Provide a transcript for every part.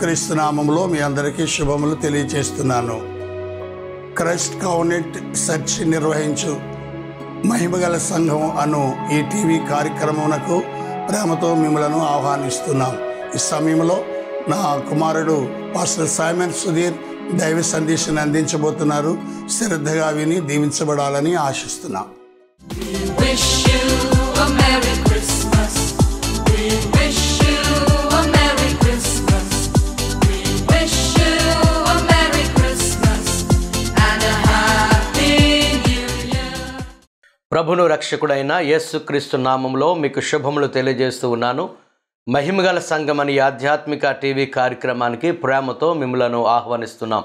క్రీస్తు నామంలో మీ అందరికీ శుభములు తెలియజేస్తున్నాను క్రైస్ట్ కౌనెంట్ సెర్చ్ నిర్వహించు మహిమగల సంఘం అను ఈ టీవీ కార్యక్రమమునకు ప్రేమతో మిమ్మలను ఆహ్వానిస్తున్నాం. ఈ సమయంలో నా కుమారుడు పాస్టర్ సైమన్ సుధీర్ దైవ సందేశాన్ని అందించబోతున్నారు. శ్రద్ధగా విని దీవించబడాలని ఆశిస్తున్నాం. ప్రభును రక్షకుడైన యేసుక్రీస్తు నామంలో మీకు శుభములు తెలియజేస్తూ ఉన్నాను. మహిమగల సంఘం అని ఆధ్యాత్మిక టీవీ కార్యక్రమానికి ప్రేమతో మిమ్మలను ఆహ్వానిస్తున్నాం.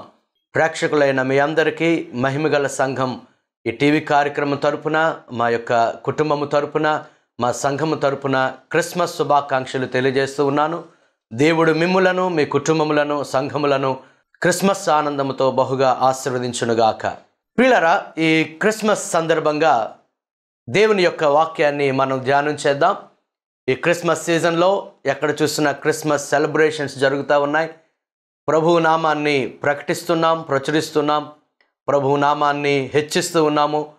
ప్రేక్షకులైన మీ అందరికీ మహిమగల సంఘం ఈ టీవీ కార్యక్రమం తరపున మా యొక్క కుటుంబము తరపున మా సంఘము తరపున క్రిస్మస్ శుభాకాంక్షలు తెలియజేస్తూ ఉన్నాను. దేవుడు మిమ్ములను మీ కుటుంబములను సంఘములను క్రిస్మస్ ఆనందముతో బహుగా ఆశీర్వదించునుగాక. పిల్లరా ఈ క్రిస్మస్ సందర్భంగా దేవుని యొక్క వాక్యాన్ని మనం ధ్యానం చేద్దాం. ఈ క్రిస్మస్ సీజన్లో ఎక్కడ చూసిన క్రిస్మస్ సెలబ్రేషన్స్ జరుగుతూ ఉన్నాయి. ప్రభువు నామాన్ని ప్రకటిస్తున్నాం ప్రచురిస్తున్నాం. ప్రభువు నామాన్ని హెచ్చిస్తూ ఉన్నాము.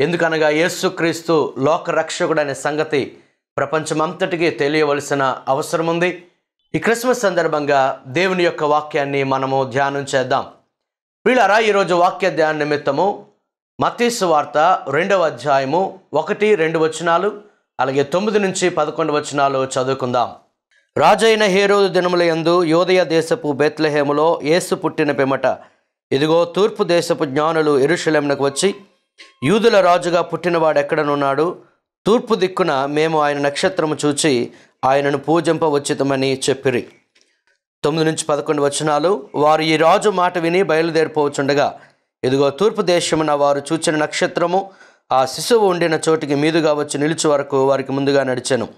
ఎందుకనగా యేసుక్రీస్తు లోక రక్షకుడనే సంగతి ప్రపంచమంతటికీ తెలియవలసిన అవసరం ఉంది ఈ క్రిస్మస్ సందర్భంగా దేవుని యొక్క వాక్యాన్ని మనము ధ్యానం చేద్దాం. వీళ్ళారా ఈరోజు వాక్య ధ్యాన నిమిత్తము మత్తీసు వార్త రెండవ అధ్యాయము ఒకటి రెండు వచనాలు అలాగే తొమ్మిది నుంచి పదకొండు వచనాలు చదువుకుందాం. రాజైన హేరోదు దినముల యందు యోదయ దేశపు బెత్లహేములో యేసు పుట్టిన పిమ్మట ఇదిగో తూర్పు దేశపు జ్ఞానులు ఎరుషలేమునకు వచ్చి యూదుల రాజుగా పుట్టినవాడెక్కడనున్నాడు తూర్పు దిక్కున మేము ఆయన నక్షత్రము చూచి ఆయనను పూజింపవచ్చితమని చెప్పిరి. తొమ్మిది నుంచి పదకొండు వచనాలు వారు ఈ రాజు మాట విని బయలుదేరిపోవచ్చుండగా ఇదిగో తూర్పు దేశమున వారు చూచిన నక్షత్రము ఆ శిశువు ఉండిన చోటికి మీదుగా వచ్చి నిలిచి వరకు వారికి ముందుగా నడిచెను.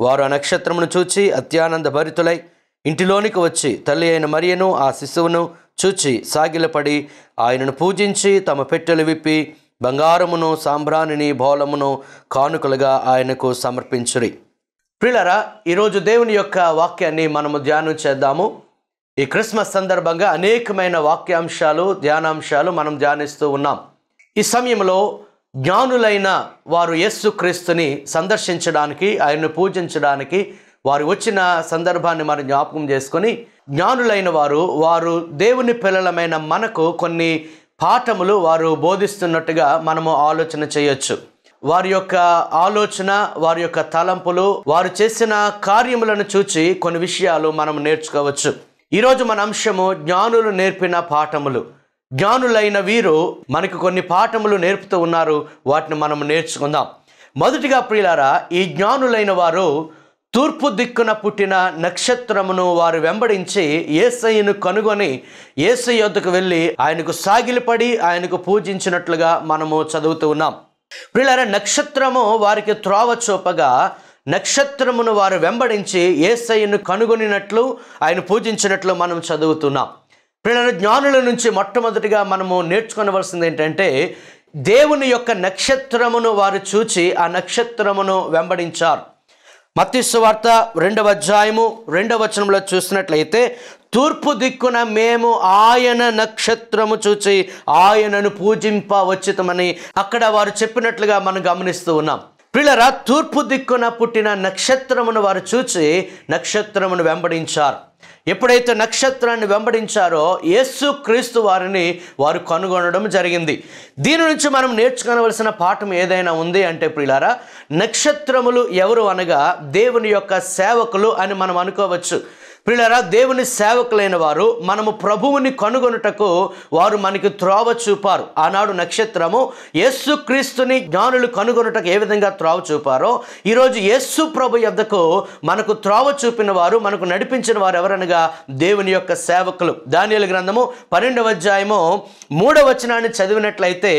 వారు ఆ నక్షత్రమును చూచి అత్యానంద భరితులై ఇంటిలోనికి వచ్చి తల్లి అయిన మరియను ఆ శిశువును చూచి సాగిలపడి ఆయనను పూజించి తమ పెట్టెలు విప్పి బంగారమును సాంబ్రాణిని బోలమును కానుకలుగా ఆయనకు సమర్పించురి. ప్రిలరా ఈరోజు దేవుని యొక్క వాక్యాన్ని మనము ధ్యానం చేద్దాము. ఈ క్రిస్మస్ సందర్భంగా అనేకమైన వాక్యాంశాలు ధ్యానాంశాలు మనం ధ్యానిస్తూ ఉన్నాం. ఈ సమయంలో జ్ఞానులైన వారు యేసుక్రీస్తుని సందర్శించడానికి ఆయన్ను పూజించడానికి వారు వచ్చిన సందర్భాన్ని మనం జ్ఞాపకం చేసుకొని జ్ఞానులైన వారు వారు దేవుని పిల్లలమైన మనకు కొన్ని పాఠములు వారు బోధిస్తున్నట్టుగా మనము ఆలోచన చేయొచ్చు. వారి యొక్క ఆలోచన వారి యొక్క తలంపులు వారు చేసిన కార్యములను చూచి కొన్ని విషయాలు మనం నేర్చుకోవచ్చు. ఈరోజు మన అంశము జ్ఞానులు నేర్పిన పాఠములు. జ్ఞానులైన వీరు మనకు కొన్ని పాఠములు నేర్పుతూ ఉన్నారు. వాటిని మనం నేర్చుకుందాం. మొదటిగా ప్రియులారా ఈ జ్ఞానులైన వారు తూర్పు దిక్కున పుట్టిన నక్షత్రమును వారు వెంబడించి ఏసయ్యను కనుగొని ఏసయ్య యొద్దకు వెళ్ళి ఆయనకు సాగిలిపడి ఆయనకు పూజించినట్లుగా మనము చదువుతూ ఉన్నాం. ప్రియులారా నక్షత్రము వారికి త్రోవ చూపగా నక్షత్రమును వారు వెంబడించి ఏసయ్యను కనుగొనినట్లు ఆయన పూజించినట్లు మనం చదువుతున్నాం. పిల్లల జ్ఞానుల నుంచి మొట్టమొదటిగా మనము నేర్చుకోవలసింది ఏంటంటే దేవుని యొక్క నక్షత్రమును వారు చూచి ఆ నక్షత్రమును వెంబడించారు. మత్స్సువార్త రెండవ అధ్యాయము రెండవ వచనంలో చూసినట్లయితే తూర్పు దిక్కున మేము ఆయన నక్షత్రము చూచి ఆయనను పూజింప వచ్చితమని అక్కడ వారు చెప్పినట్లుగా మనం గమనిస్తూ ఉన్నాం. పిల్లరా తూర్పు దిక్కున పుట్టిన నక్షత్రమును వారు చూచి నక్షత్రమును వెంబడించారు. ఎప్పుడైతే నక్షత్రాన్ని వెంబడించారో యేసు క్రీస్తు వారిని వారు కనుగొనడం జరిగింది. దీని నుంచి మనం నేర్చుకోవలసిన పాఠం ఏదైనా ఉంది అంటే ప్రియులారా నక్షత్రములు ఎవరు అనగా దేవుని యొక్క సేవకులు అని మనం అనుకోవచ్చు. పిల్లరా దేవుని సేవకులైన వారు మనము ప్రభువుని కనుగొనుటకు వారు మనకి త్రోవ చూపారు. ఆనాడు నక్షత్రము యేసు క్రీస్తుని జ్ఞానులు కనుగొనుటకు ఏ విధంగా త్రోవ చూపారో ఈరోజు యేసు ప్రభు యొద్దకు మనకు త్రోవ చూపిన వారు మనకు నడిపించిన వారు ఎవరనగా దేవుని యొక్క సేవకులు. దానియల గ్రంథము పన్నెండవ అధ్యాయము మూడవ వచనాన్ని చదివినట్లయితే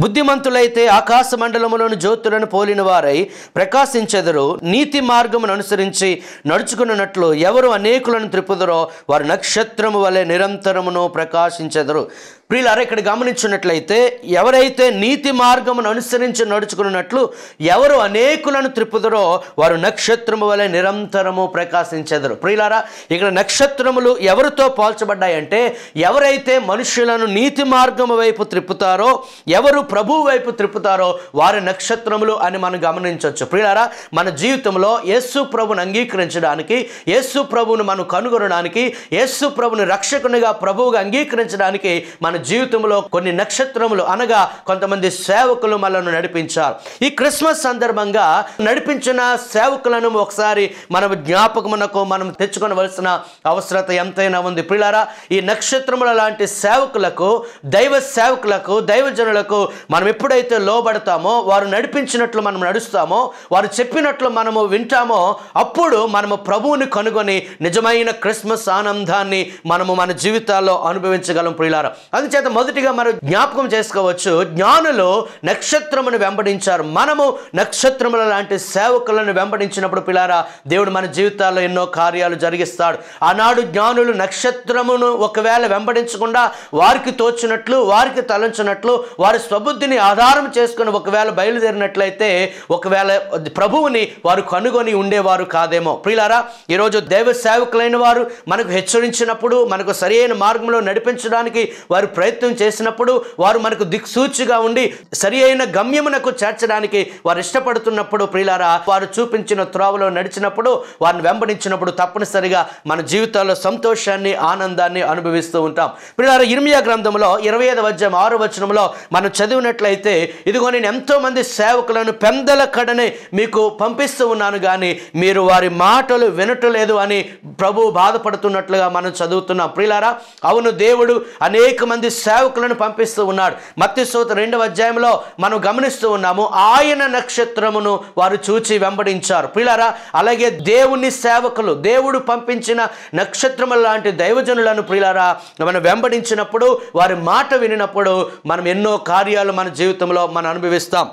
బుద్ధిమంతులైతే ఆకాశ మండలములోని జ్యోతులను పోలిన వారై ప్రకాశించెదరు నీతి మార్గమును అనుసరించి నడుచుకున్నట్లు ఎవరు అనేకులను త్రిపుదరో వారు నక్షత్రము వలె నిరంతరమును ప్రకాశించెదరు. ప్రియులారా ఇక్కడ గమనించినట్లయితే ఎవరైతే నీతి మార్గమును అనుసరించి నడుచుకున్నట్లు ఎవరు అనేకులను త్రిప్పుదరో వారు నక్షత్రము వలె నిరంతరము ప్రకాశించెదరు. ప్రియులారా ఇక్కడ నక్షత్రములు ఎవరితో పోల్చబడ్డాయంటే ఎవరైతే మనుషులను నీతి మార్గము వైపు త్రిప్పుతారో ఎవరు ప్రభు వైపు త్రిప్పుతారో వారి నక్షత్రములు అని మనం గమనించవచ్చు ప్రియులారా మన జీవితంలో యేసు ప్రభుని అంగీకరించడానికి యేసు ప్రభువును మనం కనుగొనడానికి యేసు ప్రభుని రక్షకునిగా ప్రభువుగా అంగీకరించడానికి మన జీవితంలో కొన్ని నక్షత్రములు అనగా కొంతమంది సేవకులు మనల్ని నడిపించారు. ఈ క్రిస్మస్ సందర్భంగా నడిపించిన సేవకులను ఒకసారి మనం జ్ఞాపకమునకు మనం తెచ్చుకొనవలసిన అవసరత ఎంతైనా ఉంది. పిల్లారా ఈ నక్షత్రముల లాంటి సేవకులకు దైవ సేవకులకు దైవజనులకు మనం ఎప్పుడైతే లోబడతామో వారు నడిపించినట్లు మనం నడుస్తామో వారు చెప్పినట్లు మనము వింటామో అప్పుడు మనము ప్రభువుని కనుగొని నిజమైన క్రిస్మస్ ఆనందాన్ని మనము మన జీవితాల్లో అనుభవించగలం. ప్రియులారా అందుచేత మొదటిగా మనం జ్ఞాపకం చేసుకోవచ్చు జ్ఞానులు నక్షత్రమును వెంబడించారు. మనము నక్షత్రముల లాంటి సేవకులను వెంబడించినప్పుడు పిల్లారా దేవుడు మన జీవితాల్లో ఎన్నో కార్యాలు జరిగిస్తాడు. ఆనాడు జ్ఞానులు నక్షత్రమును ఒకవేళ వెంబడించకుండా వారికి తోచినట్లు వారికి తలంచినట్లు వారి స్వబుద్ధిని ఆధారం చేసుకుని ఒకవేళ బయలుదేరినట్లయితే ఒకవేళ ప్రభువుని వారు కనుగొని ఉండేవారు కాదేమో. ప్రియులారా ఈరోజు దైవ సేవకులైన వారు మనకు హెచ్చరించినప్పుడు మనకు సరైన మార్గంలో నడిపించడానికి వారు ప్రయత్నం చేసినప్పుడు వారు మనకు దిక్సూచిగా ఉండి సరి అయిన గమ్యమునకు చేర్చడానికి వారు ఇష్టపడుతున్నప్పుడు ప్రియులారా వారు చూపించిన త్రోవలో నడిచినప్పుడు వారిని వెంబడించినప్పుడు తప్పనిసరిగా మన జీవితాల్లో సంతోషాన్ని ఆనందాన్ని అనుభవిస్తూ ఉంటాం. ప్రియులారా ఇర్మియా గ్రంథంలో ఇరవై ఐదు వద్యం ఆరు వచనంలో మనం చదివినట్లయితే ఇదిగో నేను ఎంతో మంది సేవకులను పెందల కడనే మీకు పంపిస్తూ ఉన్నాను కానీ మీరు వారి మాటలు వినటలేదు అని ప్రభు బాధపడుతున్నట్లుగా మనం చదువుతున్నాం. ప్రియులారా అవును దేవుడు అనేక మంది సేవకులను పంపిస్తూ ఉన్నాడు. మత్తి సోత రెండవ అధ్యాయంలో మనం గమనిస్తూ ఉన్నాము ఆయన నక్షత్రమును వారు చూచి వెంబడించారు. పిల్లరా అలాగే దేవుని సేవకులు దేవుడు పంపించిన నక్షత్రముల లాంటి దైవజనులను ప్రియులారా మనం వెంబడించినప్పుడు వారి మాట వినినప్పుడు మనం ఎన్నో కార్యాలు మన జీవితంలో మనం అనుభవిస్తాం.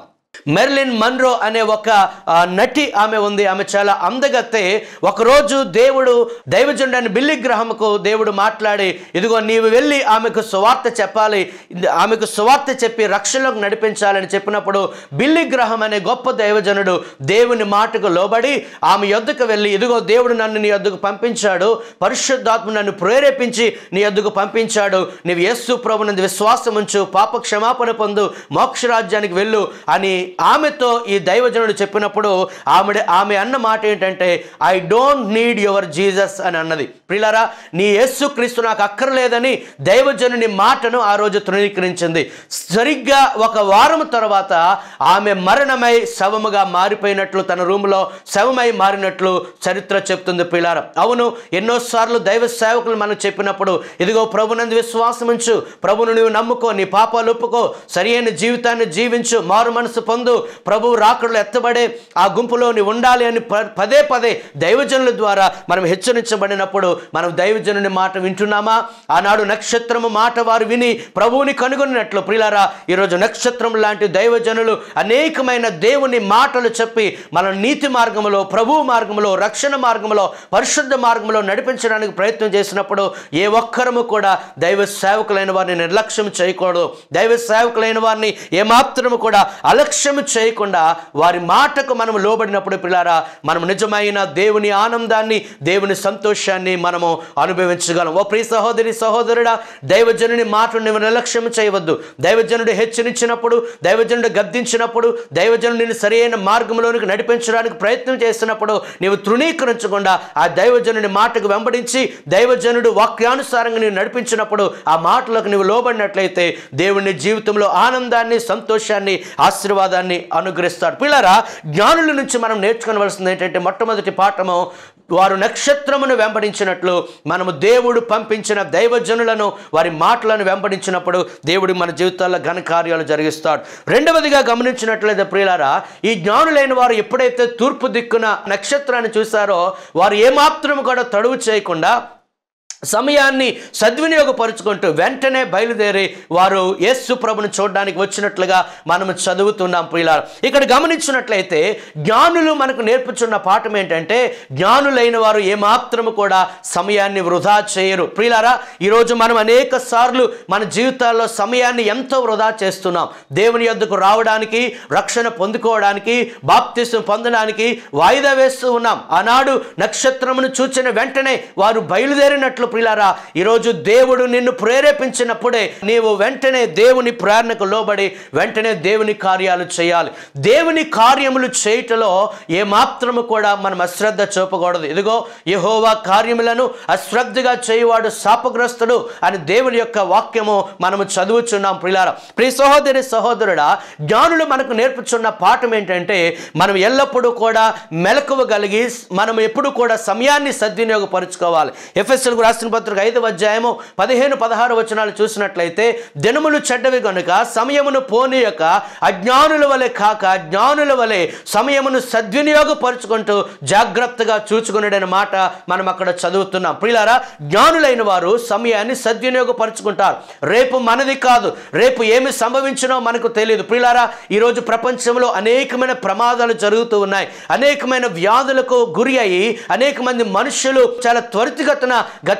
మెర్లిన్ మన్రో అనే ఒక నటి ఆమె ఉంది. ఆమె చాలా అందగత్తే. ఒకరోజు దేవుడు దైవజనుడని బిల్లి గ్రహంకు దేవుడు మాట్లాడి ఇదిగో నీవు వెళ్ళి ఆమెకు సువార్త చెప్పాలి. ఆమెకు సువార్త చెప్పి రక్షణలోకి నడిపించాలని చెప్పినప్పుడు బిల్లి గ్రహం అనే గొప్ప దైవజనుడు దేవుని మాటకు లోబడి ఆమె యొద్దకు వెళ్ళి ఇదిగో దేవుడు నన్ను నీ యొద్దకు పంపించాడు. పరిశుద్ధాత్మ నన్ను ప్రేరేపించి నీ యొద్దకు పంపించాడు. నీవు యేసు ప్రభునందు విశ్వాసం ఉంచు పాప క్షమాపణ పొందు మోక్షరాజ్యానికి వెళ్ళు అని ఆమెతో ఈ దైవజనుడు చెప్పినప్పుడు ఆమె ఆమె అన్న మాట ఏంటంటే I don't need your Jesus అని అన్నది. పిల్లరా నీ యేసుక్రీస్తు నాకు అక్కర్లేదని దైవజనుని మాటను ఆ రోజు తృణీకరించింది. సరిగ్గా ఒక వారం తర్వాత ఆమె మరణమై శవముగా మారిపోయినట్లు తన రూములో శవమై మారినట్లు చరిత్ర చెప్తుంది పిల్లార అవును ఎన్నోసార్లు దైవ సేవకులు మనం చెప్పినప్పుడు ఇదిగో ప్రభునందు విశ్వాసం ఉంచు ప్రభును నువ్వు నమ్ముకో నీ పాపాలు ఒప్పుకో సరియైన జీవితాన్ని జీవించు మారు మనసు పొందు ప్రభువు రాకడలు ఎత్తబడే ఆ గుంపులో నీవు ఉండాలి అని ప- పదే పదే దైవజనుల ద్వారా మనం హెచ్చరించబడినప్పుడు మనం దైవజనుని మాట వింటున్నామా? ఆనాడు నక్షత్రము మాట వారు విని ప్రభువుని కనుగొన్నట్లు. ప్రిలారా ఈరోజు నక్షత్రం లాంటి దైవజనులు అనేకమైన దేవుని మాటలు చెప్పి మన నీతి మార్గంలో ప్రభు మార్గంలో రక్షణ మార్గంలో పరిశుద్ధ మార్గంలో నడిపించడానికి ప్రయత్నం చేసినప్పుడు ఏ ఒక్కరము కూడా దైవ సేవకులైన వారిని నిర్లక్ష్యం చేయకూడదు. దైవ సేవకులైన వారిని ఏమాత్రము కూడా అలక్ష్యం చేయకుండా వారి మాటకు మనం లోబడినప్పుడు పిల్లారా మనం నిజమైన దేవుని ఆనందాన్ని దేవుని సంతోషాన్ని మనము అనుభవించగలం. ఓ ప్రియ సహోదరి సహోదరుడా దైవజనుని మాటను నువ్వు నిర్లక్ష్యం చేయవద్దు. దైవజనుడు హెచ్చరించినప్పుడు దైవజనుడు గద్దించినప్పుడు దైవజనుడిని సరైన మార్గంలోనికి నడిపించడానికి ప్రయత్నం చేస్తున్నప్పుడు నీవు తృణీకరించకుండా ఆ దైవజనుని మాటకు వెంబడించి దైవజనుడు వాక్యానుసారంగా నీవు నడిపించినప్పుడు ఆ మాటలకు నీవు లోబడినట్లయితే దేవుని జీవితంలో ఆనందాన్ని సంతోషాన్ని ఆశీర్వాదాన్ని అనుగ్రహిస్తాడు. పిల్లరా జ్ఞానుల నుంచి మనం నేర్చుకోవలసింది ఏంటంటే మొట్టమొదటి పాఠము వారు నక్షత్రమును వెంబడించినట్లు మనము దేవుడు పంపించిన దైవజనులను వారి మాటలను వెంబడించినప్పుడు దేవుడు మన జీవితాల్లో ఘన కార్యాలు జరిగిస్తాడు. రెండవదిగా గమనించినట్లయితే ప్రియులారా ఈ జ్ఞానులైన వారు ఎప్పుడైతే తూర్పు దిక్కున నక్షత్రాన్ని చూశారో వారు ఏమాత్రం కూడా తడువు చేయకుండా సమయాన్ని సద్వినియోగపరుచుకుంటూ వెంటనే బయలుదేరి వారు యేసు ప్రభును చూడడానికి వచ్చినట్లుగా మనం చదువుతున్నాం ప్రియులారా. ఇక్కడ గమనించినట్లయితే జ్ఞానులు మనకు నేర్పుచున్న పాఠం ఏంటంటే జ్ఞానులైన వారు ఏమాత్రము కూడా సమయాన్ని వృధా చేయరు. ప్రియులారా ఈరోజు మనం అనేక సార్లు మన జీవితాల్లో సమయాన్ని ఎంతో వృధా చేస్తున్నాం. దేవుని యొద్దకు రావడానికి రక్షణ పొందుకోవడానికి బాప్తిసం పొందడానికి వాయిదా వేస్తూ ఉన్నాం. ఆనాడు నక్షత్రమును చూచిన వెంటనే వారు బయలుదేరినట్లు ప్రిలారా ఈరోజు దేవుడు నిన్ను ప్రేరేపించినప్పుడే నీవు వెంటనే దేవుని ప్రేరణకు లోబడి వెంటనే దేవుని కార్యాలు చేయాలి. దేవుని కార్యములు చేయటలో ఏమాత్రము కూడా మనం అశ్రద్ధ చూపకూడదు. ఇదిగో యహోవా కార్యములను అశ్రద్ధగా చేయవాడు శాపగ్రస్తుడు అని దేవుని యొక్క వాక్యము మనము చదువుచున్నాం ప్రిలారా ప్రియ సహోదరి సహోదరుడా జ్ఞానులు మనకు నేర్పుచున్న పాఠం ఏంటంటే మనం ఎల్లప్పుడూ కూడా మెలకువ కలిగి మనం ఎప్పుడు కూడా సమయాన్ని సద్వినియోగపరుచుకోవాలి. ఎఫ్ఎస్ఎల్కు రాసిన పత్రిక ఐదవ అధ్యాయము పదిహేను పదహారు వచనాలు చూసినట్లయితే దినములు చెడ్డవి కనుక సమయమును పోనీయక అజ్ఞానుల వలె కాక జ్ఞానుల వలె సమయమును సద్వినియోగపరుచుకుంటూ జాగ్రత్తగా చూచుకునేడని మాట మనం అక్కడ చదువుతున్నాం. ప్రియులారా జ్ఞానులైన వారు సమయాన్ని సద్వినియోగపరుచుకుంటారు. రేపు మనది కాదు. రేపు ఏమి సంభవించినో మనకు తెలియదు. ప్రియులారా ఈరోజు ప్రపంచంలో అనేకమైన ప్రమాదాలు జరుగుతూ ఉన్నాయి. అనేకమైన వ్యాధులకు గురి అయ్యి అనేక మంది మనుషులు చాలా త్వరితగతిన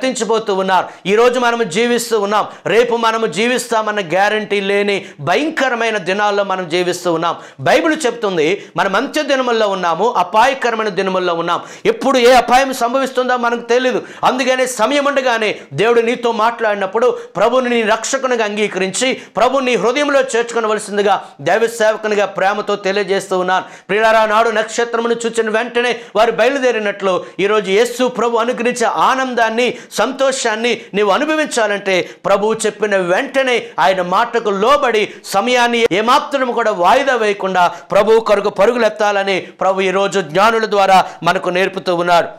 గతించిపోతూ ఉన్నారు. ఈరోజు మనము జీవిస్తూ ఉన్నాం. రేపు మనము జీవిస్తామన్న గ్యారంటీ లేని భయంకరమైన దినాల్లో మనం జీవిస్తూ ఉన్నాం. బైబిల్ చెప్తుంది మనం అంత్య దినముల్లో ఉన్నాము అపాయకరమైన దినముల్లో ఉన్నాం. ఎప్పుడు ఏ అపాయం సంభవిస్తుందో మనకు తెలియదు అందుకనే సమయం ఉండగానే దేవుడు నీతో మాట్లాడినప్పుడు ప్రభుని నీ రక్షకునిగా అంగీకరించి ప్రభు నీ హృదయంలో చేర్చుకోవలసిందిగా దైవ సేవకునిగా ప్రేమతో తెలియజేస్తూ ఉన్నాను. ప్రియులారా నాడు నక్షత్రమును చూచిన వెంటనే వారు బయలుదేరినట్లు ఈరోజు యేసు ప్రభు అనుగ్రహించే ఆనందాన్ని సంతోషాన్ని నీవు అనుభవించాలంటే ప్రభువు చెప్పిన వెంటనే ఆయన మాటకు లోబడి సమయాన్ని ఏమాత్రం కూడా వాయిదా వేయకుండా ప్రభువు కొరకు పరుగులెత్తాలని ప్రభు ఈరోజు జ్ఞానుల ద్వారా మనకు నేర్పుతూ ఉన్నాడు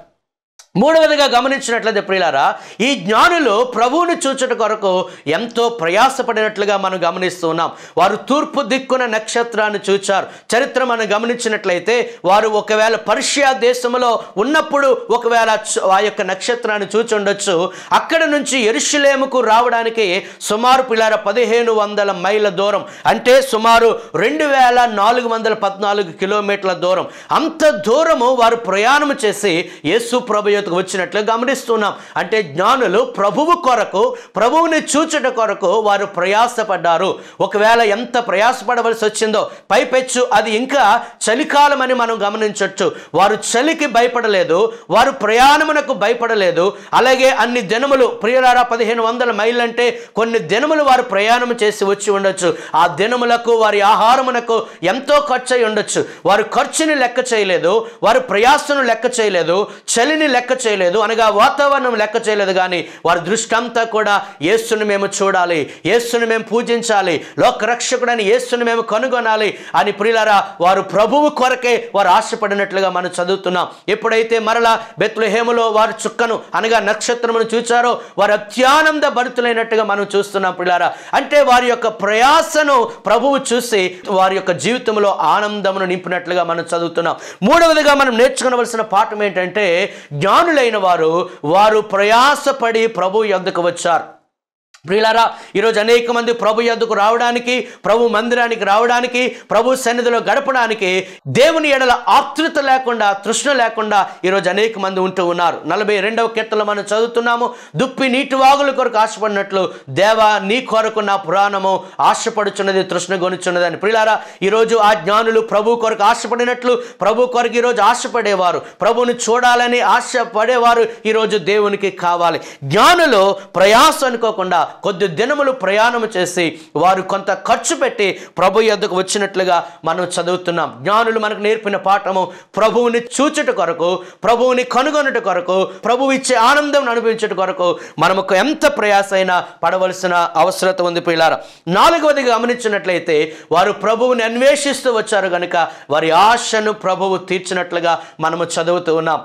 మూడవదిగా గమనించినట్లయితే ప్రియులారా ఈ జ్ఞానులు ప్రభువుని చూచుట కొరకు ఎంతో ప్రయాసపడినట్లుగా మనం గమనిస్తున్నాం వారు తూర్పు దిక్కున నక్షత్రాన్ని చూచారు. చరిత్ర మనం గమనించినట్లయితే వారు ఒకవేళ పర్షియా దేశంలో ఉన్నప్పుడు ఒకవేళ ఆ యొక్క నక్షత్రాన్ని చూచుండొచ్చు అక్కడ నుంచి ఎరుషులేముకు రావడానికి సుమారు పిల్లార పదిహేను వందల మైళ్ళ దూరం. అంటే సుమారు రెండు వేల నాలుగు వందల పద్నాలుగు కిలోమీటర్ల దూరం. అంత దూరము వారు ప్రయాణం చేసి యేసు ప్రభు చేతికి వచ్చినట్లు గమనిస్తున్నాం. అంటే జ్ఞానులు ప్రభువు కొరకు ప్రభువుని చూచుట కొరకు వారు ప్రయాసపడ్డారు. ఒకవేళ ఎంత ప్రయాసపడవలసి వచ్చిందో పైపెచ్చు అది ఇంకా చలికాలం అని మనం గమనించవచ్చు వారు చలికి భయపడలేదు వారు ప్రయాణమునకు భయపడలేదు. అలాగే అన్ని దినములు ప్రియులారా పదిహేను వందల మైళ్ళు అంటే కొన్ని దినములు వారు ప్రయాణం చేసి వచ్చి ఉండొచ్చు. ఆ దినములకు వారి ఆహారమునకు ఎంతో ఖర్చు అయి ఉండొచ్చు. వారు ఖర్చుని లెక్క చేయలేదు వారు ప్రయాసను లెక్క చేయలేదు చలిని లెక్క చేయలేదు. అనగా వాతావరణం లెక్క చేయలేదు కానీ వారి దృష్టి అంతా కూడా యేసుని మేము చూడాలి. యేసుని మేము పూజించాలి. లోకరక్షకుడని యేసుని మేము కనుగొనాలి అని ప్రియులరా వారు ప్రభువు కొరకే వారు ఆశపడినట్లుగా మనం చదువుతున్నాం. ఎప్పుడైతే మరలా బెత్లహేములో వారు చుక్కను అనగా నక్షత్రమును చూచారో వారు అత్యానంద భరితులైనట్టుగా మనం చూస్తున్నాం ప్రియులారా. అంటే వారి యొక్క ప్రయాసను ప్రభువు చూసి వారి యొక్క జీవితంలో ఆనందమును నింపినట్లుగా మనం చదువుతున్నాం. మూడవదిగా మనం నేర్చుకోవలసిన పాఠం ఏంటంటే జ్ఞానులైన వారు వారు ప్రయాసపడి ప్రభు ఎందుకు వచ్చారు. ప్రియులారా ఈరోజు అనేక మంది ప్రభు యొద్దకు రావడానికి ప్రభు మందిరానికి రావడానికి ప్రభు సన్నిధిలో గడపడానికి దేవుని ఎడల ఆతృత లేకుండా తృష్ణ లేకుండా ఈరోజు అనేక మంది ఉంటూ ఉన్నారు. నలభై రెండవ కీర్తనలో మనం చదువుతున్నాము దుప్పి నీటి వాగుల కొరకు ఆశపడినట్లు దేవా నీ కొరకు నా పురాణము ఆశపడుచున్నది తృష్ణ గొనుచున్నదని అని. ప్రియులారా ఈరోజు ఆ జ్ఞానులు ప్రభు కొరకు ఆశపడినట్లు ప్రభు కొరకు ఈరోజు ఆశపడేవారు ప్రభుని చూడాలని ఆశపడేవారు ఈరోజు దేవునికి కావాలి. జ్ఞానులు ప్రయాసం అనుకోకుండా కొద్ది దినములు ప్రయాణం చేసి వారు కొంత ఖర్చు పెట్టి ప్రభు యొద్దకు వచ్చినట్లుగా మనం చదువుతున్నాం. జ్ఞానులు మనకు నేర్పిన పాఠము ప్రభువుని చూచుట కొరకు ప్రభువుని కనుగొనుట కొరకు ప్రభువు ఇచ్చే ఆనందం అనుభవించుట కొరకు మనము ఎంత ప్రయాస అయినా పడవలసిన అవసరత ఉంది పిల్లారా. నాలుగవది గమనించినట్లయితే వారు ప్రభువుని అన్వేషిస్తూ వచ్చారు కనుక వారి ఆశను ప్రభువు తీర్చినట్లుగా మనము చదువుతూ ఉన్నాం.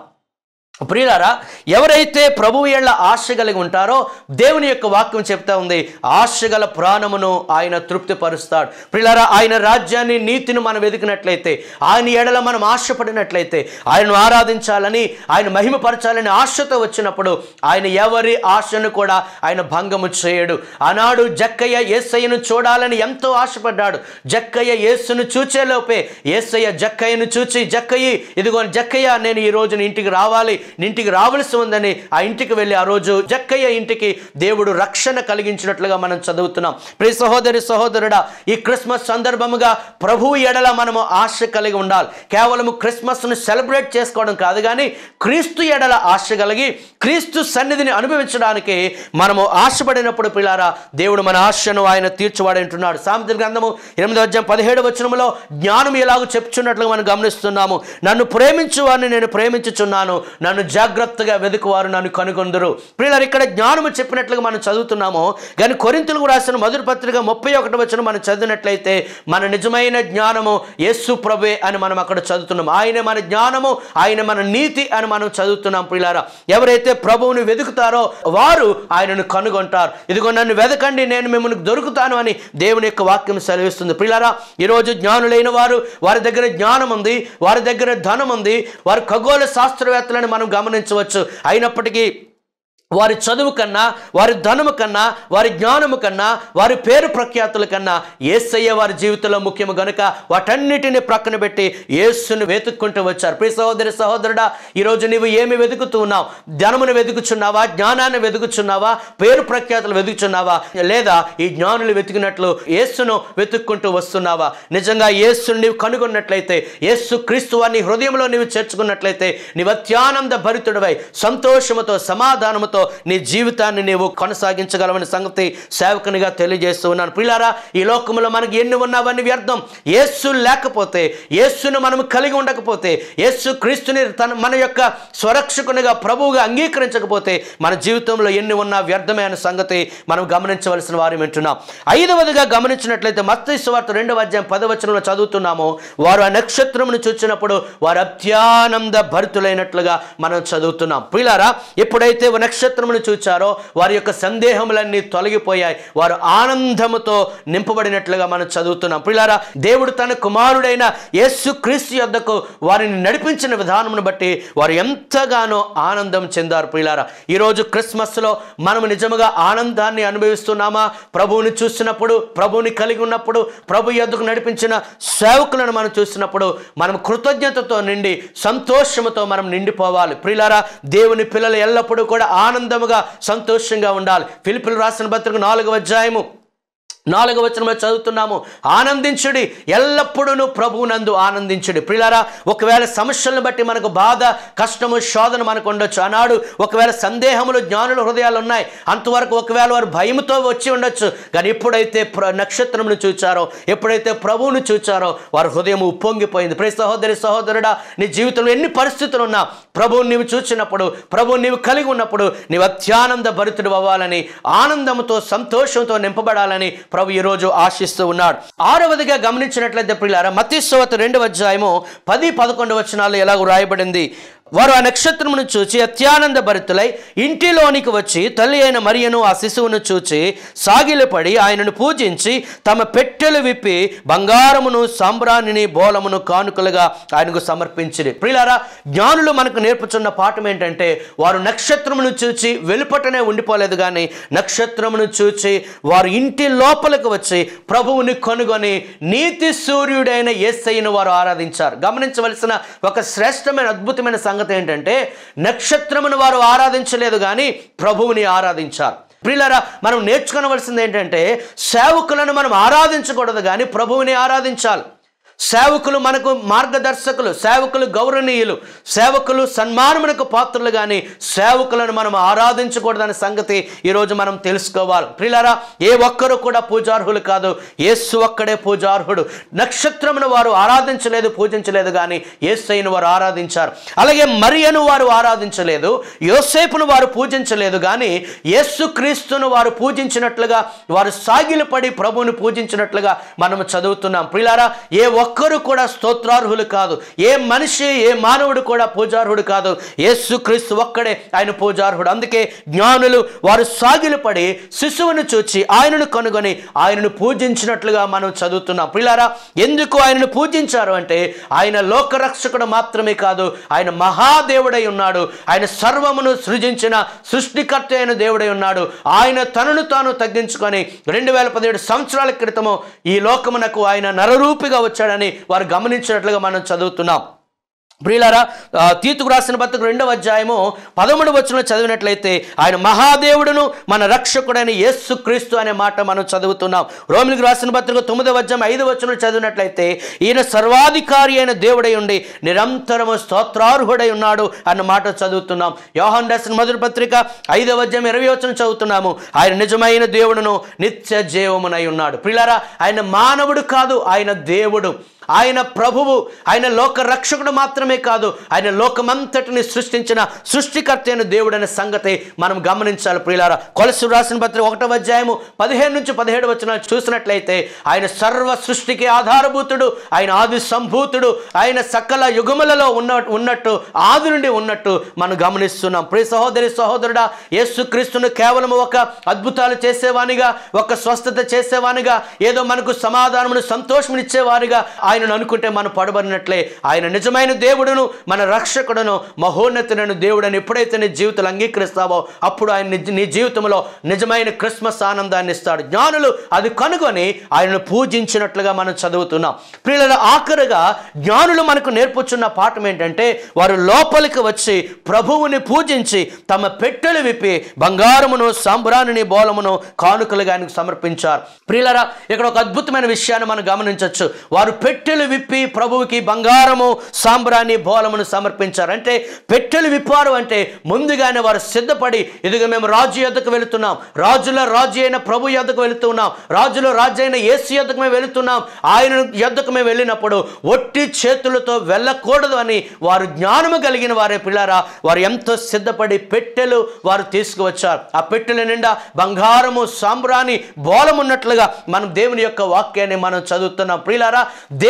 ప్రియులారా ఎవరైతే ప్రభువు ఏళ్ళ ఆశ కలిగి ఉంటారో దేవుని యొక్క వాక్యం చెప్తా ఉంది ఆశ గల ప్రాణమును ఆయన తృప్తిపరుస్తాడు. ప్రియులారా ఆయన రాజ్యాన్ని నీతిని మనం వెతికినట్లయితే ఆయన ఎడల మనం ఆశపడినట్లయితే ఆయనను ఆరాధించాలని ఆయన మహిమపరచాలని ఆశతో వచ్చినప్పుడు ఆయన ఎవరి ఆశను కూడా ఆయన భంగము చేయడు. ఆనాడు జక్కయ్య ఏసయ్యను చూడాలని ఎంతో ఆశపడ్డాడు. జక్కయ్య యేసును చూచేలోపే ఏసయ్య జక్కయ్యను చూచి జక్కయ్య ఇదిగో జక్కయ్య నేను ఈ రోజున ఇంటికి రావాలి. ఇంటికి రావలసి ఉందని ఆ ఇంటికి వెళ్ళి ఆ రోజు జక్కయ్య ఇంటికి దేవుడు రక్షణ కలిగించినట్లుగా మనం చదువుతున్నాం. ప్రియ సహోదరి సహోదరుడా ఈ క్రిస్మస్ సందర్భముగా ప్రభువు ఎడల మనము ఆశ కలిగి ఉండాలి. కేవలము క్రిస్మస్ను సెలబ్రేట్ చేసుకోవడం కాదు కానీ క్రీస్తు ఎడల ఆశ కలిగి క్రీస్తు సన్నిధిని అనుభవించడానికి మనము ఆశపడినప్పుడు పిల్లారా దేవుడు మన ఆశను ఆయన తీర్చువాడంటున్నాడు సామెత గ్రంథము ఎనిమిదో అధ్యాయం పదిహేడు వచనములో జ్ఞానం ఎలాగో చెప్తున్నట్లుగా మనం గమనిస్తున్నాము. నన్ను ప్రేమించు వారిని నేను ప్రేమించుచున్నాను. నన్ను జాగ్రత్తగా వెదుకువారు నన్ను కనుగొందరు. పిల్లలు ఇక్కడ జ్ఞానము చెప్పినట్లుగా మనం చదువుతున్నాము. కానీ కొరింతలకు రాసిన మొదటి పత్రిక ముప్పై ఒకటి వచ్చిన మనం చదివినట్లయితే మన నిజమైన జ్ఞానము యేసు ప్రభే అని మనం అక్కడ చదువుతున్నాం. ఆయన మన జ్ఞానము ఆయన మన నీతి అని మనం చదువుతున్నాం పిల్లారా ఎవరైతే ప్రభువుని వెతుకుతారో వారు ఆయనను కనుగొంటారు. ఇదిగో నన్ను వెదకండి నేను మిమ్మల్ని దొరుకుతాను అని దేవుని యొక్క వాక్యం సెలవిస్తుంది. పిల్లారా ఈరోజు జ్ఞానులైన వారు వారి దగ్గర జ్ఞానం ఉంది వారి దగ్గర ధనం ఉంది వారి ఖగోళ శాస్త్రవేత్తలను మనం గమనించవచ్చు. అయినప్పటికీ వారి చదువు కన్నా వారి ధనము కన్నా వారి జ్ఞానము కన్నా వారి పేరు ప్రఖ్యాతుల కన్నా ఏసయ్య వారి జీవితంలో ముఖ్యము గనుక వాటన్నిటిని ప్రక్కన పెట్టి ఏసును వెతుక్కుంటూ వచ్చారు. ప్రియ సహోదరి సహోదరుడా ఈరోజు నీవు ఏమి వెతుకుతూ ఉన్నావు? ధనమును వెతుకుచున్నావా? జ్ఞానాన్ని వెతుకుచున్నావా? పేరు ప్రఖ్యాతులు వెతుకుచున్నావా? లేదా ఈ జ్ఞానులు వెతికినట్లు యేసును వెతుక్కుంటూ వస్తున్నావా? నిజంగా ఏసును నీవు కనుగొన్నట్లయితే యేసు క్రీస్తు వారిని హృదయంలో నీవు చేర్చుకున్నట్లయితే నీవు అత్యానంద భరితుడివై సంతోషముతో సమాధానముతో నీ జీవితాన్ని నీవు కొనసాగించగలవని సంగతి సేవకునిగా తెలియజేస్తూ ఉన్నాను. పిల్లారా ఈ లోకంలో మనకి ఎన్ని ఉన్నావని వ్యర్థం. యేసు లేకపోతే యేసును మనం కలిగి ఉండకపోతే యేసు క్రీస్తుని తన మన యొక్క స్వరక్షకునిగా ప్రభువుగా అంగీకరించకపోతే మన జీవితంలో ఎన్ని ఉన్నా వ్యర్థమే అనే సంగతి మనం గమనించవలసిన వారు వింటున్నాం. ఐదవదిగా గమనించినట్లయితే మత్తయి సువార్త రెండవ అధ్యాయం పదవచనంలో చదువుతున్నాము. వారు ఆ నక్షత్రమును చూచినప్పుడు వారు అత్యానంద భరితులైనట్లుగా మనం చదువుతున్నాం. పిల్లారా ఎప్పుడైతే నక్షత్రం నక్షత్రమును చూచారో వారి యొక్క సందేహములన్నీ తొలగిపోయాయి. వారు ఆనందముతో నింపబడినట్లుగా మనం చదువుతున్నాం. పిల్లారా దేవుడు తన కుమారుడైన యేసు క్రీస్తు యొద్దకు వారిని నడిపించిన విధానమును బట్టి వారు ఎంతగానో ఆనందం చెందారు పిల్లారా ఈరోజు క్రిస్మస్లో మనం నిజముగా ఆనందాన్ని అనుభవిస్తున్నామా? ప్రభువుని చూసినప్పుడు ప్రభువుని కలిగి ఉన్నప్పుడు ప్రభు యొద్దకు నడిపించిన సేవకులను మనం చూసినప్పుడు మనం కృతజ్ఞతతో నిండి సంతోషముతో మనం నిండిపోవాలి. ప్రియులారా దేవుని పిల్లలు ఎల్లప్పుడూ కూడా ఆనందముగా సంతోషంగా ఉండాలి. ఫిలిపిలు రాసిన పత్రిక నాలుగవ అధ్యాయము. నాలుగవ వచనంలో చదువుతున్నాము. ఆనందించుడి ఎల్లప్పుడూ ప్రభువునందు ఆనందించుడి. ప్రిలారా ఒకవేళ సమస్యలను బట్టి మనకు బాధ కష్టము శోధన మనకు ఉండొచ్చు. ఆనాడు ఒకవేళ సందేహములు జ్ఞానుల హృదయాలు ఉన్నాయి అంతవరకు ఒకవేళ వారు భయముతో వచ్చి ఉండొచ్చు. కానీ ఎప్పుడైతే ప్ర నక్షత్రమును చూచారో ఎప్పుడైతే ప్రభువును చూచారో వారి హృదయం ఉప్పొంగిపోయింది. ప్రతి సహోదరి సహోదరుడా నీ జీవితంలో ఎన్ని పరిస్థితులు ఉన్నా ప్రభువుని నీవు చూచినప్పుడు ప్రభువుని నీవు కలిగి ఉన్నప్పుడు నీవు అత్యానంద భరితుడు అవ్వాలని ఆనందంతో సంతోషంతో నింపబడాలని ప్రభు ఈరోజు ఆశిస్తూ ఉన్నాడు. ఆరవదిగా గమనించినట్లయితే ప్రియులారా మతీశ్వత రెండవ అధ్యాయము పది పదకొండు వచనాలు ఎలాగో రాయబడింది? వారు ఆ నక్షత్రమును చూచి అత్యానంద భరితులై ఇంటిలోనికి వచ్చి తల్లి అయిన మరియను ఆ శిశువును చూచి సాగిలపడి ఆయనను పూజించి తమ పెట్టెలు విప్పి బంగారమును సాంబ్రాణిని బోలమును కానుకలుగా ఆయనకు సమర్పించిరి. ప్రియులారా జ్ఞానులు మనకు నేర్పుచున్న పాఠం ఏంటంటే వారు నక్షత్రమును చూచి వెలుపటనే ఉండిపోలేదు కానీ నక్షత్రమును చూచి వారు ఇంటి లోపలికి వచ్చి ప్రభువుని కొనుగొని నీతి సూర్యుడైన యేసయ్యను వారు ఆరాధించారు. గమనించవలసిన ఒక శ్రేష్టమైన అద్భుతమైన సంగతి ఏంటంటే నక్షత్రమును వారు ఆరాధించలేదు కానీ ప్రభువుని ఆరాధించారు. ప్రిల్లరా మనం నేర్చుకోవలసింది ఏంటంటే సేవకులను మనం ఆరాధించకూడదు కానీ ప్రభువుని ఆరాధించాలి. సేవకులు మనకు మార్గదర్శకులు సేవకులు గౌరవనీయులు సేవకులు సన్మానమునకు పాత్రలు కానీ సేవకులను మనం ఆరాధించకూడదనే సంగతి ఈరోజు మనం తెలుసుకోవాలి. ప్రిలారా ఏ ఒక్కరు కూడా పూజార్హులు కాదు. యేసు ఒక్కడే పూజార్హుడు. నక్షత్రమును వారు ఆరాధించలేదు పూజించలేదు కానీ యేసైను వారు ఆరాధించారు. అలాగే మరియను వారు ఆరాధించలేదు యోసేపును వారు పూజించలేదు కానీ యేసు క్రీస్తును వారు పూజించినట్లుగా వారు సాగిలపడి ప్రభువును పూజించినట్లుగా మనం చదువుతున్నాం. ప్రిలారా ఏ ఒక్కరు కూడా స్తోత్రార్హులు కాదు. ఏ మనిషి ఏ మానవుడు కూడా పూజార్హుడు కాదు. యేసుక్రీస్తు ఒక్కడే ఆయన పూజార్హుడు. అందుకే జ్ఞానులు వారు సాగిలపడి శిశువును చూచి ఆయనను కనుగొని ఆయనను పూజించినట్లుగా మనం చదువుతున్నాం. పిల్లారా ఎందుకు ఆయనను పూజించారు అంటే ఆయన లోకరక్షకుడు మాత్రమే కాదు ఆయన మహాదేవుడై ఉన్నాడు. ఆయన సర్వమును సృజించిన సృష్టికర్త అయిన దేవుడై ఉన్నాడు. ఆయన తనను తాను తగ్గించుకొని రెండు వేల పదిహేడు సంవత్సరాల క్రితము ఈ లోకమునకు ఆయన నరరూపిగా వచ్చాడు అని వారు గమనించినట్లుగా మనం చదువుతున్నాం. ప్రియులారా ఆ, తీతుకు రాసిన పత్రిక రెండవ అధ్యాయము పదమూడు వచ్చిన చదివినట్లయితే ఆయన మహాదేవుడును మన రక్షకుడైన యేసు క్రీస్తు అనే మాట మనం చదువుతున్నాం. రోమిలికి రాసిన పత్రిక తొమ్మిదవ అధ్యాయం ఐదు వచ్చిన చదివినట్లయితే ఈయన సర్వాధికారి అయిన దేవుడై ఉండి నిరంతరము స్తోత్రార్హుడై ఉన్నాడు అన్న మాట చదువుతున్నాం. యోహన్ రాసిన మొదటి పత్రిక ఐదవ అధ్యాయం ఇరవై వచ్చిన చదువుతున్నాము. ఆయన నిజమైన దేవుడును నిత్య జీవమునై ఉన్నాడు. ప్రియులారా ఆయన మానవుడు కాదు ఆయన దేవుడు. ఆయన ప్రభువు ఆయన లోక రక్షకుడు మాత్రమే కాదు ఆయన లోకమంతటిని సృష్టించిన సృష్టికర్త అయిన దేవుడు అనే సంగతి మనం గమనించాలి ప్రియులారా. కొలసు రాసిన పత్రిక ఒకటో అధ్యాయము పదిహేను నుంచి పదిహేడు వచ్చిన చూసినట్లయితే ఆయన సర్వ సృష్టికి ఆధారభూతుడు ఆయన ఆది సంభూతుడు ఆయన సకల యుగములలో ఉన్న ఉన్నట్టు ఆది నుండి ఉన్నట్టు మనం గమనిస్తున్నాం. ప్రియ సహోదరి సహోదరుడా యేసుక్రీస్తును కేవలం ఒక అద్భుతాలు చేసేవానిగా ఒక స్వస్థత చేసేవానిగా ఏదో మనకు సమాధానమును సంతోషమునిచ్చేవారిగా ఆయనను అనుకుంటే మనం పడబడినట్లే. ఆయన నిజమైన దేవుడును మన రక్షకుడును మహోన్నతులను దేవుడని ఎప్పుడైతే నీ జీవితంలో అంగీకరిస్తావో అప్పుడు ఆయన నీ- జీవితంలో నిజమైన క్రిస్మస్ ఆనందాన్ని ఇస్తాడు. జ్ఞానులు అది కనుగొని ఆయనను పూజించినట్లుగా మనం చదువుతున్నాం. పిల్లల ఆఖరుగా జ్ఞానులు మనకు నేర్పుచున్న పాఠం ఏంటంటే వారు లోపలికి వచ్చి ప్రభువుని పూజించి తమ పెట్టెలు విప్పి బంగారమును సాంబ్రాణిని బోలమును కానుకలుగా ఆయనకు సమర్పించారు. ప్రియులరా ఇక్కడ ఒక అద్భుతమైన విషయాన్ని మనం గమనించవచ్చు. వారు పెట్టెలు విప్పి ప్రభువుకి బంగారము సాంబ్రాణి బోలమును సమర్పించారు. అంటే పెట్టెలు విప్పారు అంటే ముందుగానే వారు సిద్ధపడి ఇదిగో మేము రాజు యొద్దకు వెళుతున్నాం. రాజుల రాజు అయిన ప్రభు యొద్దకు వెళుతున్నాం. రాజుల రాజు అయిన ఏసు యొద్దకు మేము వెళుతున్నాం. ఆయన యొద్దకు మేము వెళ్ళినప్పుడు ఒట్టి చేతులతో వెళ్ళకూడదు అని వారు జ్ఞానము కలిగిన వారే పిల్లారా. వారు ఎంతో సిద్ధపడి పెట్టెలు వారు తీసుకువచ్చారు. ఆ పెట్టెల నిండా బంగారము సాంబ్రాణి బోలమున్నట్లుగా మనం దేవుని యొక్క వాక్యాన్ని మనం చదువుతున్నాం. ప్రియులారా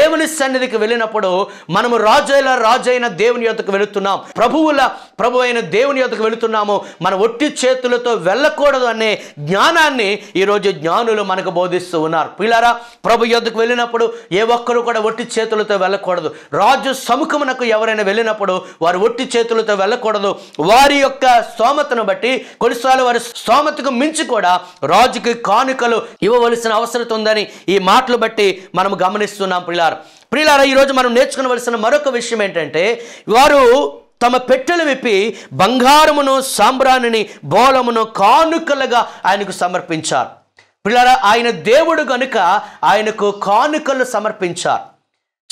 దేవుని సన్నిధికి వెళ్ళినప్పుడు మనము రాజుల రాజైన దేవుని యొద్దకు వెళుతున్నాం. ప్రభువుల ప్రభు అయిన దేవుని యొద్దకు వెళుతున్నాము. మన ఒట్టి చేతులతో వెళ్ళకూడదు అనే జ్ఞానాన్ని ఈరోజు జ్ఞానులు మనకు బోధిస్తూ ఉన్నారు. పిల్లారా ప్రభు యొద్దకు వెళ్ళినప్పుడు ఏ ఒక్కరు కూడా ఒట్టి చేతులతో వెళ్ళకూడదు. రాజు సముఖమునకు ఎవరైనా వెళ్ళినప్పుడు వారు ఒట్టి చేతులతో వెళ్ళకూడదు. వారి యొక్క స్తోమతను బట్టి కొన్నిసార్లు వారి స్తోమతకు మించి కూడా రాజుకి కానుకలు ఇవ్వవలసిన అవసరం ఉందని ఈ మాటలు బట్టి మనం గమనిస్తున్నాం ఉన్నారు ప్రియులారా ఈరోజు మనం నేర్చుకోవలసిన మరొక విషయం ఏంటంటే వారు తమ పెట్టెలు విప్పి బంగారమును సాంబ్రాణిని బోలమును కానుకలుగా ఆయనకు సమర్పించారు. పిల్లరా ఆయన దేవుడు కనుక ఆయనకు కానుకలు సమర్పించారు.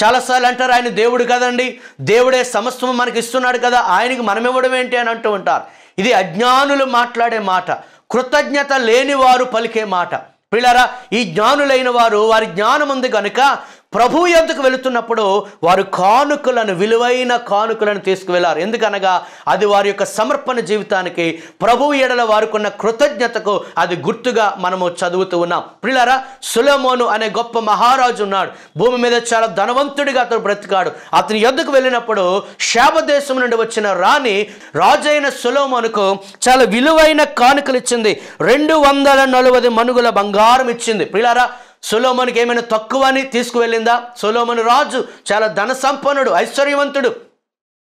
చాలాసార్లు అంటారు ఆయన దేవుడు కదండి? దేవుడే సమస్తం మనకి ఇస్తున్నాడు కదా ఆయనకి మనం ఇవ్వడం ఏంటి అని అంటూ ఉంటారు. ఇది అజ్ఞానులు మాట్లాడే మాట కృతజ్ఞత లేని వారు పలికే మాట. పిల్లరా ఈ జ్ఞానులైన వారు వారి జ్ఞానం ఉంది కనుక ప్రభు యొద్దకు వెళుతున్నప్పుడు వారు కానుకలను విలువైన కానుకలను తీసుకువెళ్ళారు. ఎందుకనగా అది వారి యొక్క సమర్పణ జీవితానికి ప్రభు ఎడల వారుకున్న కృతజ్ఞతకు అది గుర్తుగా మనము చదువుతూ ఉన్నాం. పిల్లరా సులమోను అనే గొప్ప మహారాజు ఉన్నాడు. భూమి మీద చాలా ధనవంతుడిగా అతను బ్రతికాడు. అతని యొద్దకు వెళ్ళినప్పుడు శాపదేశం నుండి వచ్చిన రాణి రాజైన సులోమోనుకు చాలా విలువైన కానుకలు ఇచ్చింది. రెండు వందల నలభై మనుగుల బంగారం ఇచ్చింది. పిల్లరా సొలోమోనికి ఏమైనా తక్కువ అని తీసుకువెళ్ళిందా? సులోమను రాజు చాలా ధన సంపన్నుడు ఐశ్వర్యవంతుడు.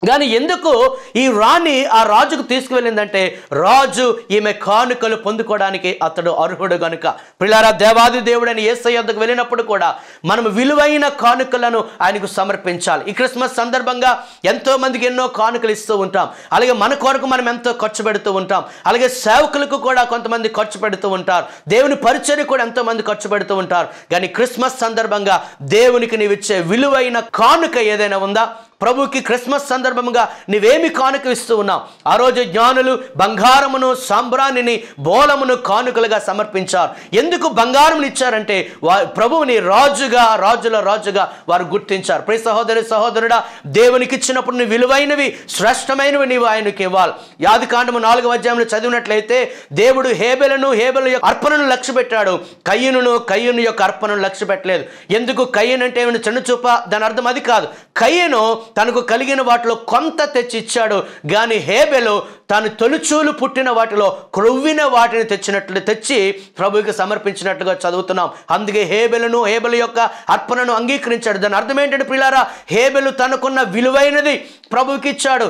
కానీ ఎందుకు ఈ రాణి ఆ రాజుకు తీసుకువెళ్ళిందంటే రాజు ఈమె కానుకలు పొందుకోవడానికి అతడు అర్హుడు గనుక. పిల్లారా దేవాది దేవుడని ఏసై వద్దకు వెళ్ళినప్పుడు కూడా మనం విలువైన కానుకలను ఆయనకు సమర్పించాలి. ఈ క్రిస్మస్ సందర్భంగా ఎంతో మందికి ఎన్నో కానుకలు ఇస్తూ ఉంటాం. అలాగే మన కొరకు మనం ఎంతో ఖర్చు పెడుతూ ఉంటాం. అలాగే సేవకులకు కూడా కొంతమంది ఖర్చు పెడుతూ ఉంటారు. దేవుని పరిచయం కూడా ఎంతో మంది ఖర్చు పెడుతూ ఉంటారు. కానీ క్రిస్మస్ సందర్భంగా దేవునికి నీవిచ్చే విలువైన కానుక ఏదైనా ఉందా? ప్రభుకి క్రిస్మస్ సందర్భంగా నీవేమి కానుక ఇస్తూ ఉన్నావు? ఆ రోజు జ్ఞానులు బంగారమును సాంబ్రాణిని బోలమును కానుకలుగా సమర్పించారు. ఎందుకు బంగారం ఇచ్చారంటే వా ప్రభువుని రాజుగా రాజుల రాజుగా వారు గుర్తించారు. ప్రియ సహోదరి సహోదరుడా దేవునికి ఇచ్చినప్పుడు నువ్వు విలువైనవి శ్రేష్టమైనవి నీవు ఆయనకి ఇవ్వాలి. యాది కాండము నాలుగవ అధ్యాయంలో చదివినట్లయితే దేవుడు హేబెలను హేబెల యొక్క అర్పణను లక్ష్య పెట్టాడు. కయ్యనును కయ్యను యొక్క అర్పణను లక్ష్య పెట్టలేదు. ఎందుకు కయ్యను అంటే చిన్న చూప? దాని అర్థం అది కాదు. కయ్యను తనకు కలిగిన వాటిలో కొంత తెచ్చి ఇచ్చాడు కానీ హేబెలు తాను తొలిచూలు పుట్టిన వాటిలో క్రొవ్విన వాటిని తెచ్చినట్లు తెచ్చి ప్రభువుకి సమర్పించినట్లుగా చదువుతున్నాం. అందుకే హేబెలను హేబెల యొక్క అర్పణను అంగీకరించాడు. దాని అర్థం ఏంటంటే పిల్లారా హేబెలు తనకున్న విలువైనది ప్రభువుకి ఇచ్చాడు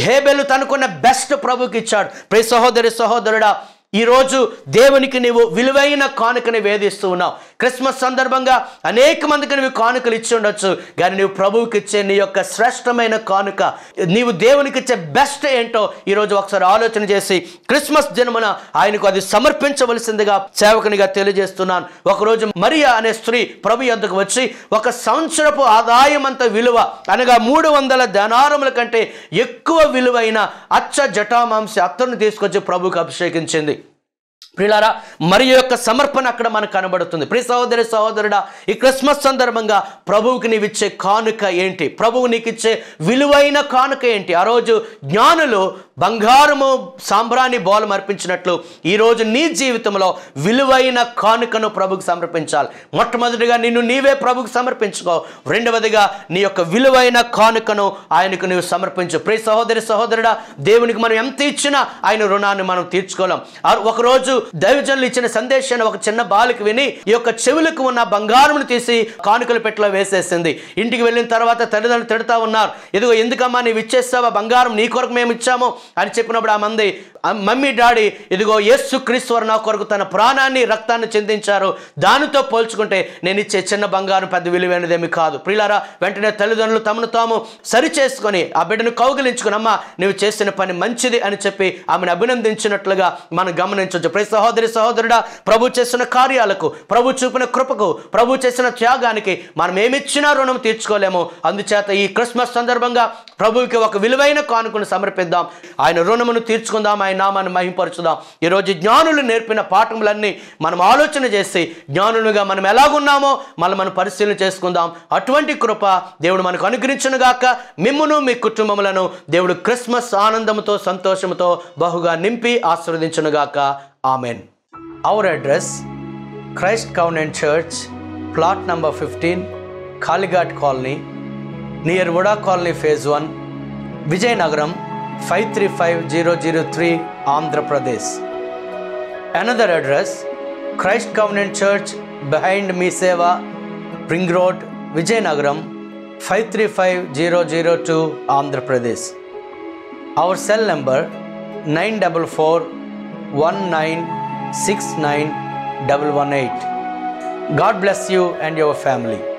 హేబెలు తనకున్న బెస్ట్ ప్రభుకి ఇచ్చాడు ప్రియ సహోదరి సహోదరుడా ఈరోజు దేవునికి నీవు విలువైన కానుకని వేధిస్తూ ఉన్నావు. క్రిస్మస్ సందర్భంగా అనేక మందికి నువ్వు కానుకలు ఇచ్చి ఉండొచ్చు. కానీ నీవు ప్రభువుకి ఇచ్చే నీ యొక్క శ్రేష్టమైన కానుక నీవు దేవునికి ఇచ్చే బెస్ట్ ఏంటో ఈరోజు ఒకసారి ఆలోచన చేసి క్రిస్మస్ జన్మన ఆయనకు అది సమర్పించవలసిందిగా సేవకునిగా తెలియజేస్తున్నాను. ఒకరోజు మరియా అనే స్త్రీ ప్రభు యొద్దకు వచ్చి ఒక సంవత్సరపు ఆదాయం అంత విలువ అనగా మూడు వందల ధనారముల కంటే ఎక్కువ విలువైన అచ్చ జటామాంసి అత్తను తీసుకొచ్చి ప్రభుకు అభిషేకించింది. ప్రిలారా మరి యొక్క సమర్పణ అక్కడ మనకు కనబడుతుంది. ప్రియ సహోదరి సహోదరుడా ఈ క్రిస్మస్ సందర్భంగా ప్రభువుకి నీవు ఇచ్చే కానుక ఏంటి? ప్రభువు నీకు ఇచ్చే విలువైన కానుక ఏంటి? ఆ రోజు జ్ఞానులు బంగారము సాంబ్రాణి బోలం అర్పించినట్లు ఈరోజు నీ జీవితంలో విలువైన కానుకను ప్రభుకు సమర్పించాలి. మొట్టమొదటిగా నిన్ను నీవే ప్రభుకు సమర్పించుకో. రెండవదిగా నీ యొక్క విలువైన కానుకను ఆయనకు నీవు సమర్పించు. ప్రియ సహోదరి సహోదరుడా దేవునికి మనం ఎంత ఇచ్చినా ఆయన రుణాన్ని మనం తీర్చుకోలేం. ఒకరోజు రోజు దైవజనులు ఇచ్చిన సందేశాన్ని ఒక చిన్న బాలిక విని ఈ యొక్క చెవులకు ఉన్న బంగారమును తీసి కానుకల పెట్టలో వేసేసింది. ఇంటికి వెళ్ళిన తర్వాత తల్లిదండ్రులు తిడతా ఉన్నారు. ఇదిగో ఎందుకమ్మా నీవు ఇచ్చేస్తావా బంగారం? నీ కొరకు మేము ఇచ్చాము అని చెప్పినప్పుడు ఆ మంది మమ్మీ డాడీ ఇదిగో యేసు క్రీశ్వర్ నా కొరకు తన ప్రాణాన్ని రక్తాన్ని చెందించారు. దానితో పోల్చుకుంటే నేను ఇచ్చే చిన్న బంగారం పెద్ద విలువైనదేమి కాదు. ప్రియులారా వెంటనే తల్లిదండ్రులు తమను తాము సరి చేసుకొని ఆ బిడ్డను కౌగిలించుకుని అమ్మ నువ్వు చేసిన పని మంచిది అని చెప్పి ఆమెను అభినందించినట్లుగా మనం గమనించవచ్చు. ప్రతి సహోదరి సహోదరుడా ప్రభు చేసిన కార్యాలకు ప్రభు చూపిన కృపకు ప్రభు చేసిన త్యాగానికి మనం ఏమిచ్చినా రుణం తీర్చుకోలేము. అందుచేత ఈ క్రిస్మస్ సందర్భంగా ప్రభువుకి ఒక విలువైన కానుకను సమర్పిద్దాం. ఆయన రుణమును తీర్చుకుందాం ఆయన నామాన్ని మహింపరచుదాం. ఈరోజు జ్ఞానులు నేర్పిన పాఠములన్నీ మనం ఆలోచన చేసి జ్ఞానులుగా మనం ఎలాగున్నామో మళ్ళీ మనం పరిశీలన చేసుకుందాం. అటువంటి కృప దేవుడు మనకు అనుగ్రహించును గాక. మిమ్మును మీ కుటుంబములను దేవుడు క్రిస్మస్ ఆనందంతో సంతోషంతో బహుగా నింపి ఆశీర్వదించును Amen. Our address Christ Covenant Church, plot number 15, Kaligat Colony, near Voda Colony Phase 1, Vijayanagaram 535003, Andhra Pradesh. Another address Christ Covenant Church behind Miseva, Ring Road, Vijayanagaram 535002, Andhra Pradesh. Our cell number 944 one nine six nine double one eight. God bless you and your family.